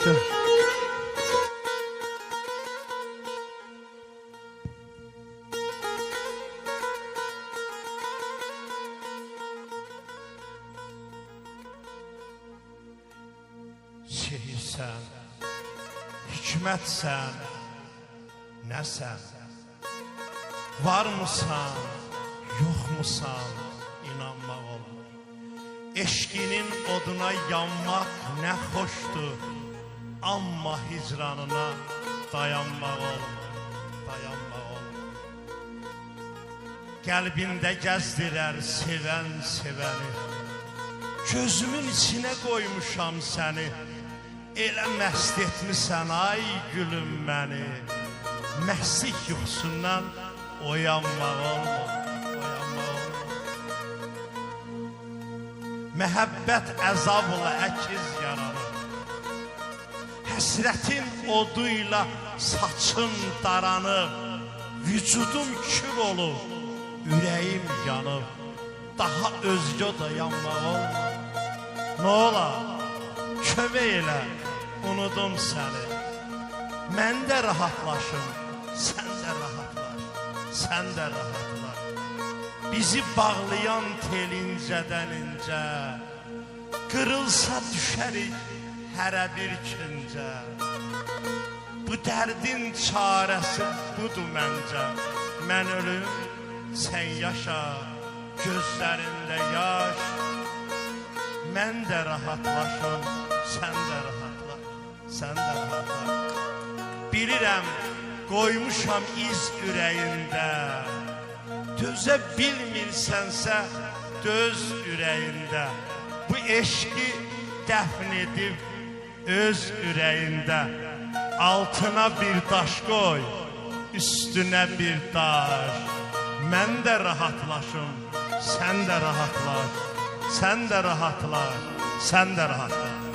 Şehirsən, hikmətsən, nəsən? Varmısan, yoxmusan, inanmaq olmur. Eşkinin oduna yanmaq nə xoşdur, amma hicranına dayanmaq olmur, dayanmaq olmur. Qəlbində gəzdirər sevən sevəni. Gözümün içinə qoymuşam səni. Elə məst etmisən ay gülüm məni. Məslik yuxusundan oyanmaq olmur. Məhəbbət əzabla əkiz yaranır. Həsrətin oduyla saçım daranıb. Vücudum kül olub, ürəyim yanıb. Daha özgə dayanmaq olmur. Nə ola? Kömək elə, unudum səni. Mən də rahatlaşım, sən də rahatlaş, sən də rahatlaş. Bizi bağlayan tel incədən incə, qırılsa düşərik hərə bir küncə. Bu dərdin çarəsi budur məncə. Mən ölüm, sən yaşa, gözlərində yaş. Mən də rahatlaşım, sən də rahatlaş, sən də rahatlaş. Bilirəm, qoymuşam iz ürəyində. Dözə bilmirsənsə, döz ürəyində. Bu eşqi dəfn edib öz ürəyində. Altına bir daş qoy, üstünə bir daş. Mən də rahatlaşım, sən də rahatlaş. Sen de rahatla, sen de rahatla.